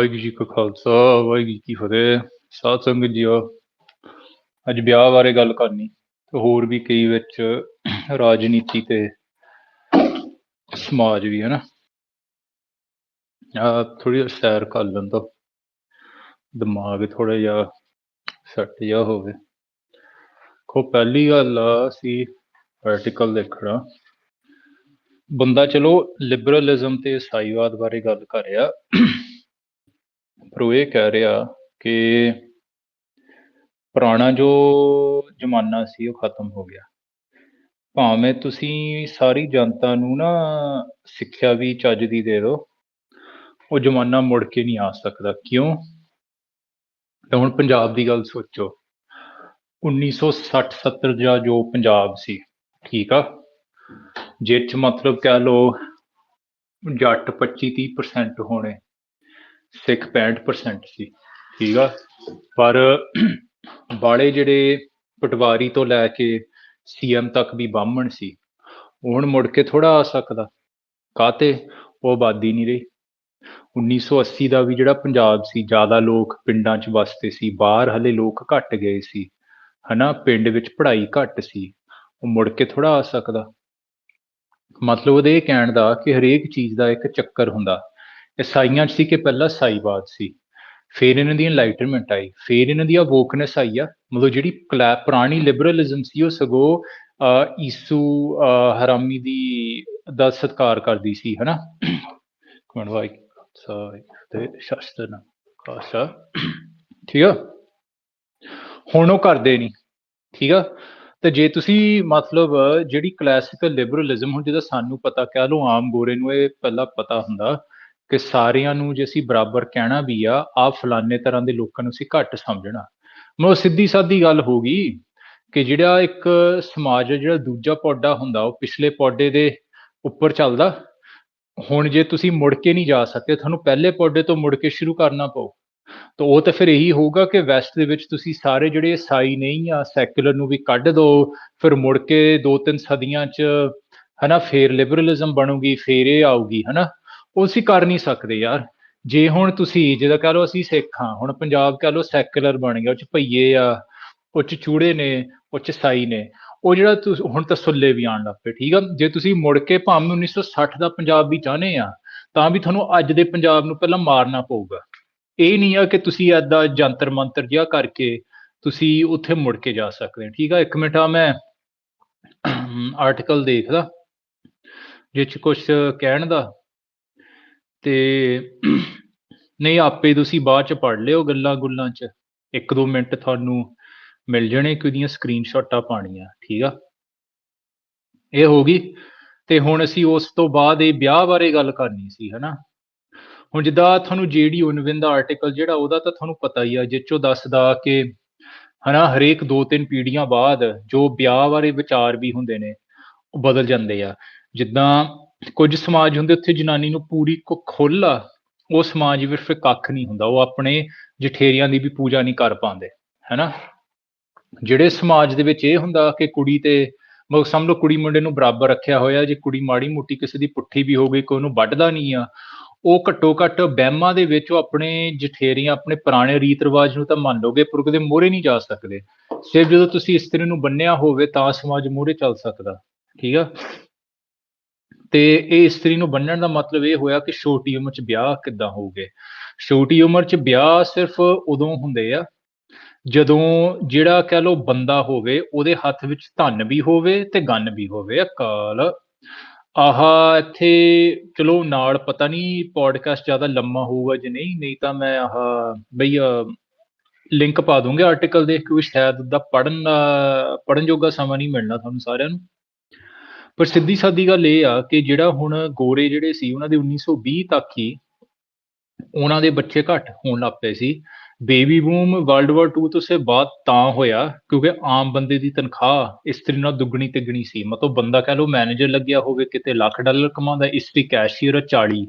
ਵਾਹਿਗੁਰੂ ਜੀ ਕਾ ਖਾਲਸਾ, ਵਾਹਿਗੁਰੂ ਜੀ ਕੀ ਫਤਿਹ, ਸਾਧ ਸੰਗਤ ਜੀਓ ਅੱਜ ਵਿਆਹ ਬਾਰੇ ਗੱਲ ਕਰਨੀ, ਤੇ ਹੋਰ ਵੀ ਕਈ ਵਿੱਚ ਰਾਜਨੀਤੀ ਤੇ ਸਮਾਜ ਵੀ ਹੈ ਨਾ ਆ ਥੋੜੀ ਸੈਰ ਕਰ ਲੈਂਦਾ ਦਿਮਾਗ ਥੋੜਾ ਜਿਹਾ ਸੈੱਟ ਜਿਹਾ ਹੋਵੇ। ਕੋ ਪਹਿਲੀ ਗੱਲ ਆ ਸੀ ਆਰਟੀਕਲ ਦੇਖਣਾ। ਬੰਦਾ ਚਲੋ ਲਿਬਰਲਿਜ਼ਮ ਤੇ ਈਸਾਈਵਾਦ ਬਾਰੇ ਗੱਲ ਕਰ ਰਿਹਾ। ਪਰ ਉਹ ਇਹ ਕਹਿ ਰਿਹਾ ਕਿ ਪੁਰਾਣਾ ਜੋ ਜ਼ਮਾਨਾ ਸੀ, ਉਹ ਖਤਮ ਹੋ ਗਿਆ। ਭਾਵੇਂ ਤੁਸੀਂ ਸਾਰੀ ਜਨਤਾ ਨੂੰ ਨਾ ਸਿੱਖਿਆ ਵੀ ਚੱਜ ਦੀ ਦੇ ਦਿਓ, ਉਹ ਜ਼ਮਾਨਾ ਮੁੜ ਕੇ ਨਹੀਂ ਆ ਸਕਦਾ। ਕਿਉਂ? ਤਾਂ ਹੁਣ ਪੰਜਾਬ ਦੀ ਗੱਲ ਸੋਚੋ। 1960 70 ਦਾ ਜੋ ਪੰਜਾਬ ਸੀ, ਠੀਕ ਆ? ਜਿਹ 'ਚ ਮਤਲਬ ਕਹਿ ਲਓ ਜੱਟ 25 30% ਹੋਣੇ। ਸਿੱਖ 65% ਸੀ, ਠੀਕ ਆ? ਪਰ ਬਾਲੇ ਜਿਹੜੇ ਪਟਵਾਰੀ ਤੋਂ ਲੈ ਕੇ ਸੀਐਮ ਤੱਕ ਵੀ ਬਾਹਮਣ ਸੀ, ਉਹ ਹੁਣ ਮੁੜ ਕੇ ਥੋੜਾ ਆ ਸਕਦਾ। ਕਾਤੇ ਉਹ ਆਬਾਦੀ ਨਹੀਂ ਰਹੀ। 1980 ਦਾ ਵੀ ਜਿਹੜਾ ਪੰਜਾਬ ਸੀ, ਜ਼ਿਆਦਾ ਲੋਕ ਪਿੰਡਾਂ 'ਚ ਵਸਦੇ ਸੀ, ਬਾਹਰ ਹਲੇ ਲੋਕ ਘਟ ਗਏ ਸੀ, ਹਨਾ? ਪਿੰਡ ਵਿੱਚ ਪੜ੍ਹਾਈ ਘੱਟ ਸੀ, ਉਹ ਮੁੜ ਕੇ ਥੋੜਾ ਆ ਸਕਦਾ। ਮਤਲਬ ਉਹਦੇ ਇਹ ਕਹਿਣ ਦਾ ਕਿ ਹਰੇਕ ਚੀਜ਼ ਦਾ ਇੱਕ ਚੱਕਰ ਹੁੰਦਾ। ਈਸਾਈਆਂ 'ਚ ਸੀ ਕਿ ਪਹਿਲਾਂ ਸਾਈਵਾਦ ਸੀ। ਫਿਰ ਇਹਨਾਂ ਦੀ ਐਨਲਾਈਟਨਮੈਂਟ ਆਈ। ਫਿਰ ਇਹਨਾਂ ਦੀ ਵੋਕਨੈਸ ਆਈ ਆ। ਮਤਲਬ ਜਿਹੜੀ ਪੁਰਾਣੀ ਲਿਬਰਲਿਜ਼ਮ ਸੀ, ਉਹ ਸਗੋ ਈਸੂ ਹਰਾਮੀ ਦੀ, ਦਾ ਸਤਕਾਰ ਕਰਦੀ ਸੀ, ਹਨਾ? ਕਮਣ ਤੇ ਸ਼ਸਤਰ ਨਾ ਕਾਸ਼ਾ ਠੀਕ ਆ? ਹੁਣ ਉਹ ਕਰਦੇ ਨਹੀਂ। ਠੀਕ ਆ? ਤੇ ਜੇ ਤੁਸੀਂ ਮਤਲਬ ਜਿਹੜੀ ਕਲਾਸਿਕਲ ਲਿਬਰਲਿਜ਼ਮ ਹੁਣ ਜਿਹਦਾ ਸਾਨੂੰ ਪਤਾ, ਕਹਿ ਲਓ ਆਮ ਗੋਰੇ ਨੂੰ ਇਹ ਪਹਿਲਾਂ ਪਤਾ ਹੁੰਦਾ ਕਿ ਸਾਰਿਆਂ ਨੂੰ ਜੇ ਅਸੀਂ ਬਰਾਬਰ ਕਹਿਣਾ ਵੀ ਆ ਆ ਫਲਾਣੇ ਤਰ੍ਹਾਂ ਦੇ ਲੋਕਾਂ ਨੂੰ ਅਸੀਂ ਘੱਟ ਸਮਝਣਾ। ਮਤਲਬ ਸਿੱਧੀ ਸਾਦੀ ਗੱਲ ਹੋ ਗਈ ਕਿ ਜਿਹੜਾ ਇੱਕ ਸਮਾਜ ਜਿਹੜਾ ਦੂਜਾ ਪੌਡਾ ਹੁੰਦਾ, ਉਹ ਪਿਛਲੇ ਪੌਡੇ ਦੇ ਉੱਪਰ ਚੱਲਦਾ। ਹੁਣ ਜੇ ਤੁਸੀਂ ਮੁੜ ਕੇ ਨਹੀਂ ਜਾ ਸਕਦੇ ਤੁਹਾਨੂੰ ਪਹਿਲੇ ਪੌਡੇ ਤੋਂ ਮੁੜ ਕੇ ਸ਼ੁਰੂ ਕਰਨਾ ਪਊ। ਤਾਂ ਉਹ ਤਾਂ ਫਿਰ ਇਹੀ ਹੋਊਗਾ ਕਿ ਵੈਸਟ ਦੇ ਵਿੱਚ ਤੁਸੀਂ ਸਾਰੇ ਜਿਹੜੇ ਈਸਾਈ ਨਹੀਂ ਆ, ਸੈਕੂਲਰ ਨੂੰ ਵੀ ਕੱਢ ਦਿਓ ਫਿਰ ਮੁੜ ਕੇ ਦੋ ਤਿੰਨ ਸਦੀਆਂ 'ਚ ਹਨਾ, ਫੇਰ ਲਿਬਰਲਿਜ਼ਮ ਬਣੂਗੀ, ਫੇਰ ਇਹ ਆਊਗੀ, ਹਨਾ। ਉਹ ਅਸੀਂ ਕਰ ਨਹੀਂ ਸਕਦੇ ਯਾਰ। ਜੇ ਹੁਣ ਤੁਸੀਂ ਜਿਹਦਾ ਕਹ ਲਓ ਅਸੀਂ ਸਿੱਖ ਹਾਂ, ਹੁਣ ਪੰਜਾਬ ਕਹ ਲਓ ਸੈਕੂਲਰ ਬਣ ਗਿਆ, ਉਹ ਚ ਭਈਏ ਆ, ਉਹ ਚ ਚੂੜੇ ਨੇ, ਉਹ ਚ ਸਾਈ ਨੇ, ਉਹ ਜਿਹੜਾ ਤੁਸੀਂ, ਹੁਣ ਤਾਂ ਸੁੱਲੇ ਵੀ ਆਣ ਲੱਗ ਪਏ, ਠੀਕ ਆ? ਜੇ ਤੁਸੀਂ ਮੁੜ ਕੇ ਭਾਵੇਂ 1960 ਦਾ ਪੰਜਾਬ ਵੀ ਚਾਹਨੇ ਆ, ਤਾਂ ਵੀ ਤੁਹਾਨੂੰ ਅੱਜ ਦੇ ਪੰਜਾਬ ਨੂੰ ਪਹਿਲਾਂ ਮਾਰਨਾ ਪਊਗਾ। ਇਹ ਨਹੀਂ ਆ ਕਿ ਤੁਸੀਂ ਐਦਾ ਜੰਤਰ ਮੰਤਰ ਜਿਹਾ ਕਰਕੇ ਤੁਸੀਂ ਉੱਥੇ ਮੁੜ ਕੇ ਜਾ ਸਕਦੇ ਹੋ, ਠੀਕ ਆ? ਇੱਕ ਮਿੰਟ ਆ, ਮੈਂ ਆਰਟੀਕਲ ਦੇਖਦਾ ਜਿਸ ਚ ਕੁਝ ਕਹਿਣ ਦਾ। ਤੇ ਨਹੀਂ, ਆਪੇ ਤੁਸੀਂ ਬਾਅਦ ਚ ਪੜ ਲਿਓ ਗੱਲਾਂ ਗੁੱਲਾਂ ਚ। ਇੱਕ ਦੋ ਮਿੰਟ ਤੁਹਾਨੂੰ ਮਿਲ ਜਾਣੇ ਕਿ ਉਹਦੀਆਂ ਸਕਰੀਨਸ਼ਾਟਾਂ ਪਾਣੀਆਂ ਠੀਕ ਆ? ਇਹ ਹੋ ਗਈ। ਤੇ ਹੁਣ ਅਸੀਂ ਉਸ ਤੋਂ ਬਾਅਦ ਇਹ ਵਿਆਹ ਬਾਰੇ ਗੱਲ ਕਰਨੀ ਸੀ, ਹਨਾ? ਹੁਣ ਜਿੱਦਾਂ ਤੁਹਾਨੂੰ ਜੀਡੀ ਉਨਵਿਨ ਦਾ ਆਰਟੀਕਲ ਜਿਹੜਾ, ਉਹਦਾ ਤਾਂ ਤੁਹਾਨੂੰ ਪਤਾ ਹੀ ਆ ਜਿੱਚੋ ਦੱਸਦਾ ਕਿ, ਹਨਾ, ਹਰੇਕ ਦੋ ਤਿੰਨ ਪੀੜ੍ਹੀਆਂ ਬਾਅਦ ਜੋ ਵਿਆਹ ਬਾਰੇ ਵਿਚਾਰ ਵੀ ਹੁੰਦੇ ਨੇ, ਉਹ ਬਦਲ ਜਾਂਦੇ ਆ। ਜਿੱਦਾਂ ਕੁਝ ਸਮਾਜ ਹੁੰਦੇ ਉੱਥੇ ਜਨਾਨੀ ਨੂੰ ਪੂਰੀ ਕੋ ਖੁੱਲ ਉਹ ਸਮਾਜ ਵਿੱਚ ਫਿਰ ਕੱਖ ਨਹੀਂ ਹੁੰਦਾ, ਉਹ ਆਪਣੇ ਜਠੇਰਿਆਂ ਦੀ ਵੀ ਪੂਜਾ ਨਹੀਂ ਕਰ ਪਾਉਂਦੇ, ਹੈਨਾ? ਜਿਹੜੇ ਸਮਾਜ ਦੇ ਵਿੱਚ ਇਹ ਹੁੰਦਾ ਕਿ ਕੁੜੀ ਤੇ, ਮਤਲਬ ਸਮਝ ਲਓ ਕੁੜੀ ਮੁੰਡੇ ਨੂੰ ਬਰਾਬਰ ਰੱਖਿਆ ਹੋਇਆ, ਜੇ ਕੁੜੀ ਮਾੜੀ ਮੋਟੀ ਕਿਸੇ ਦੀ ਪੁੱਠੀ ਵੀ ਹੋ ਗਈ, ਕੋਈ ਉਹਨੂੰ ਵੱਢਦਾ ਨਹੀਂ ਆ, ਉਹ ਘੱਟੋ ਘੱਟ ਬਹਿਮਾਂ ਦੇ ਵਿੱਚ ਉਹ ਆਪਣੇ ਜਠੇਰੀਆਂ, ਆਪਣੇ ਪੁਰਾਣੇ ਰੀਤ ਰਿਵਾਜ ਨੂੰ ਤਾਂ ਮੰਨ ਲੋਗੇ ਪਰ ਉਹਦੇ ਮੋਹਰੇ ਨਹੀਂ ਜਾ ਸਕਦੇ। ਸਿਰਫ ਜਦੋਂ ਤੁਸੀਂ ਇਸਤਰੀ ਨੂੰ ਬੰਨਿਆ ਹੋਵੇ, ਤਾਂ ਸਮਾਜ ਮੋਹਰੇ ਚੱਲ ਸਕਦਾ, ਠੀਕ ਆ? ਤੇ ਇਹ ਇਸਤਰੀ ਨੂੰ ਬੰਨਣ ਦਾ ਮਤਲਬ ਇਹ ਹੋਇਆ ਕਿ ਛੋਟੀ ਉਮਰ 'ਚ ਵਿਆਹ ਕਿੱਦਾਂ ਹੋਊਗੇ? ਛੋਟੀ ਉਮਰ 'ਚ ਵਿਆਹ ਸਿਰਫ ਉਦੋਂ ਹੁੰਦੇ ਆ ਜਦੋਂ ਜਿਹੜਾ ਕਹ ਲੋ ਬੰਦਾ ਹੋਵੇ, ਉਹਦੇ ਹੱਥ ਵਿੱਚ ਧਨ ਵੀ ਹੋਵੇ ਤੇ ਗੰਨ ਵੀ ਹੋਵੇ ਅਕਾਲ ਆਹ ਇੱਥੇ ਚਲੋ ਨਾਲ ਪਤਾ ਨਹੀਂ ਪੋਡਕਾਸਟ ਜ਼ਿਆਦਾ ਲੰਮਾ ਹੋਊਗਾ ਜੇ ਨਹੀਂ ਨਹੀਂ ਤਾਂ ਮੈਂ ਆਹ ਬਈ ਲਿੰਕ ਪਾ ਦੂੰਗਾ ਆਰਟੀਕਲ ਦੇਖ ਕੇ ਸ਼ਾਇਦ ਦਾ ਪੜਨ ਪੜਨ ਜੋਗਾ ਸਮਾਂ ਨਹੀਂ ਮਿਲਣਾ ਤੁਹਾਨੂੰ ਸਾਰਿਆਂ ਨੂੰ। ਪਰ ਸਿੱਧੀ ਸਾਦੀ ਗੱਲ ਇਹ ਆ ਕਿ ਜਿਹੜਾ ਹੁਣ ਗੋਰੇ ਜਿਹੜੇ ਸੀ, ਉਹਨਾਂ ਦੇ 1920 ਤੱਕ ਹੀ ਉਹਨਾਂ ਦੇ ਬੱਚੇ ਘੱਟ ਹੋਣ ਲੱਗ ਪਏ ਸੀ। ਬੇਬੀ ਬੂਮ ਵਰਲਡ ਵਾਰ 2 ਤੋਂ ਸੇ ਬਾਅਦ ਤਾਂ ਹੋਇਆ, ਕਿਉਂਕਿ ਆਮ ਬੰਦੇ ਦੀ ਤਨਖਾਹ ਇਸਤਰੀ ਨਾਲ ਦੁੱਗਣੀ ਤਿੱਗਣੀ ਸੀ। ਮਤਲਬ ਬੰਦਾ ਕਹ ਲੋ ਮੈਨੇਜਰ ਲੱਗਿਆ ਹੋਵੇ, ਕਿਤੇ ਲੱਖ ਡਾਲਰ ਕਮਾਉਂਦਾ ਇਸਤਰੀ ਕੈਸ਼ੀਅਰ 40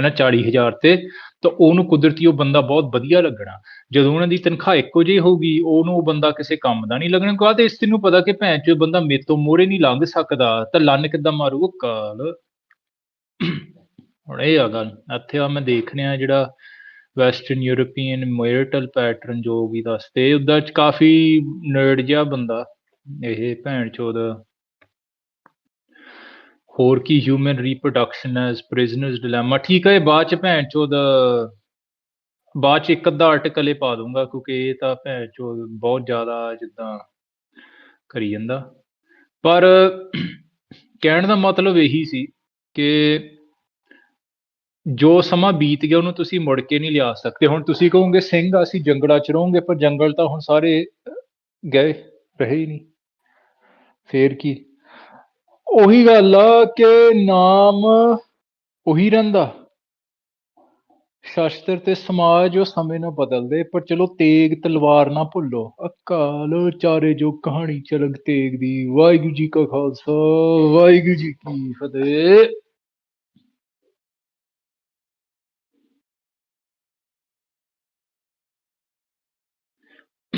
ਹਨਾ 40000 ਤੇ, ਤਾਂ ਉਹਨੂੰ ਕੁਦਰਤੀ ਉਹ ਬੰਦਾ ਬਹੁਤ ਵਧੀਆ ਲੱਗਣਾ। ਜਦੋਂ ਉਹਨਾਂ ਦੀ ਤਨਖਾਹ ਇੱਕੋ ਜਿਹੀ ਹੋਊਗੀ, ਉਹਨੂੰ ਉਹ ਬੰਦਾ ਕਿਸੇ ਕੰਮ ਦਾ ਨਹੀਂ ਲੱਗਣਾ। ਕਿਉਂਕਿ ਤੇ ਇਸਤਰੀ ਨੂੰ ਪਤਾ ਕਿ ਭੈਣ ਚੋ ਬੰਦਾ ਮੇਰੇ ਤੋਂ ਮੋਰੇ ਨਹੀਂ ਲੰਘ ਸਕਦਾ, ਤਾਂ ਲੰਨ ਕਿੱਦਾਂ ਮਾਰੂ ਕਾਲ। ਹੁਣ ਇਹ ਆ ਗੱਲ, ਇੱਥੇ ਆ ਮੈਂ ਦੇਖ ਰਿਹਾ ਜਿਹੜਾ ਵੈਸਟਰਨ ਯੂਰਪੀਅਨ ਮੈਰਿਟਲ ਪੈਟਰਨ ਜੋ ਵੀ ਦੱਸਦੇ, ਉਹਦਾ ਚ ਕਾਫੀ ਨਰਡ ਜਿਹਾ ਬੰਦਾ, ਇਹ ਭੈਣ ਚੋਦ। ਹੋਰ ਕੀ human reproduction as prisoners dilemma ਠੀਕ ਹੈ, ਇਹ ਬਾਅਦ ਚ ਭੈਣ ਚੋਦ, ਬਾਅਦ ਚ ਇੱਕ ਅੱਧਾ ਆਰਟੀਕਲ ਇਹ ਪਾ ਦੂੰਗਾ ਕਿਉਂਕਿ ਇਹ ਤਾਂ ਭੈਣ ਚੋਦ ਬਹੁਤ ਜ਼ਿਆਦਾ ਜਿੱਦਾਂ ਕਰੀ ਜਾਂਦਾ। ਪਰ ਕਹਿਣ ਦਾ ਮਤਲਬ ਇਹੀ ਸੀ ਕਿ ਜੋ ਸਮਾਂ ਬੀਤ ਗਿਆ, ਉਹਨੂੰ ਤੁਸੀਂ ਮੁੜ ਕੇ ਨਹੀਂ ਲਿਆ ਸਕਦੇ। ਹੁਣ ਤੁਸੀਂ ਕਹੋਗੇ, ਸਿੰਘ, ਅਸੀਂ ਜੰਗਲਾਂ ਚ ਰਹੋਗੇ, ਪਰ ਜੰਗਲ ਤਾਂ ਹੁਣ ਸਾਰੇ ਗਏ, ਰਹੇ ਹੀ ਨਹੀਂ। ਫੇਰ ਕੀ? ਉਹੀ ਗੱਲ ਆ ਕਿ ਨਾਮ ਉਹੀ ਰਹਿੰਦਾ। ਸ਼ਾਸਤਰ ਤੇ ਸਮਾਜ ਉਹ ਸਮੇਂ ਨਾਲ ਬਦਲਦੇ, ਪਰ ਚਲੋ ਤੇਗ ਤਲਵਾਰ ਨਾ ਭੁੱਲੋ। ਅਕਾਲ ਚਾਰੇ ਜੋ ਕਹਾਣੀ ਚਲਗ ਤੇਗ ਦੀ। ਵਾਹਿਗੁਰੂ ਜੀ ਕਾ ਖਾਲਸਾ, ਵਾਹਿਗੁਰੂ ਜੀ ਕੀ ਫਤਿਹ।